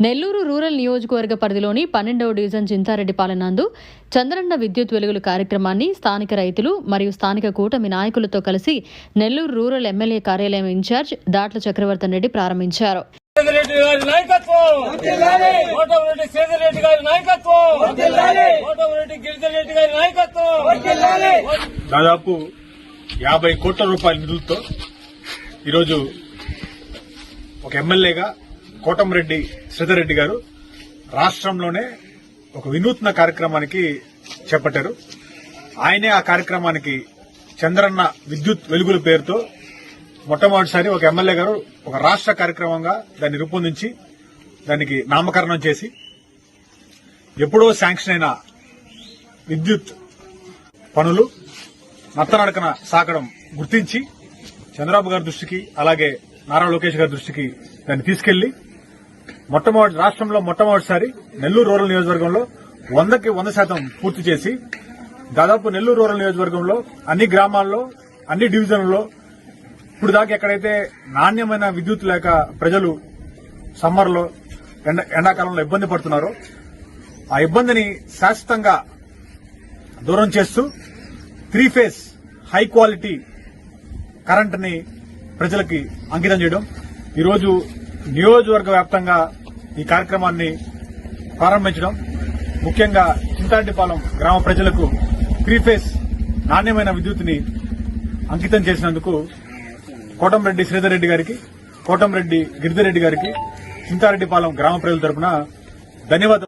Nellore rural నియోజకవర్గ పరిధిలోని పన్నెండవ డివిజన్ చింతారెడ్డిపాలెం నందు చంద్రన్న విద్యుత్ వెలుగులు కార్యక్రమాన్ని స్థానిక రైతులు మరియు స్థానిక కూటమి నాయకులతో కలిసి నెల్లూరు రూరల్ ఎమ్మెల్యే కార్యాలయం ఇన్ఛార్జ్ దాట్ల చక్రవర్తన్ రెడ్డి ప్రారంభించారు. దాదాపు యాభై కోట్ల రూపాయల నిధులతో ఈరోజు ఒక ఎమ్మెల్యేగా కోటంరెడ్డి శ్రీధర్రెడ్డి గారు రాష్ట్రంలోనే ఒక వినూత్న కార్యక్రమానికి చేపట్టారు. ఆయనే ఆ కార్యక్రమానికి చంద్రన్న విద్యుత్ వెలుగుల పేరుతో మొట్టమొదటిసారి ఒక ఎమ్మెల్యే గారు ఒక రాష్ట్ర కార్యక్రమంగా దాన్ని రూపొందించి దానికి నామకరణం చేసి ఎప్పుడో శాంక్షన్ అయిన విద్యుత్ పనులు నత్తనడకన సాగడం గుర్తించి చంద్రబాబు గారి దృష్టికి అలాగే నారా లోకేష్ గారి దృష్టికి దాన్ని తీసుకెళ్ళి మొట్టమొదటి రాష్ట్రంలో మొట్టమొదటిసారి నెల్లూరు రూరల్ నియోజకవర్గంలో వందకి వంద శాతం పూర్తి చేసి దాదాపు నెల్లూరు రూరల్ నియోజకవర్గంలో అన్ని గ్రామాల్లో అన్ని డివిజన్లలో ఇప్పుడు దాకా ఎక్కడైతే నాణ్యమైన విద్యుత్ లేక ప్రజలు సమ్మర్లో ఎండ ఎండాకాలంలో ఇబ్బంది పడుతున్నారో ఆ ఇబ్బందిని శాశ్వతంగా దూరం చేస్తూ త్రీ ఫేస్ హై క్వాలిటీ కరెంట్ని ప్రజలకి అంకితం చేయడం. ఈరోజు నియోజకవర్గ వ్యాప్తంగా ఈ కార్యక్రమాన్ని ప్రారంభించడం ముఖ్యంగా చింతారెడ్డిపాలెం గ్రామ ప్రజలకు త్రీ ఫేస్ నాణ్యమైన విద్యుత్ని అంకితం చేసినందుకు కోటంరెడ్డి శ్రీధర్ రెడ్డి గారికి కోటంరెడ్డి గిరిధర్ రెడ్డి గారికి చింతారెడ్డిపాలెం గ్రామ ప్రజల తరపున ధన్యవాదాలు.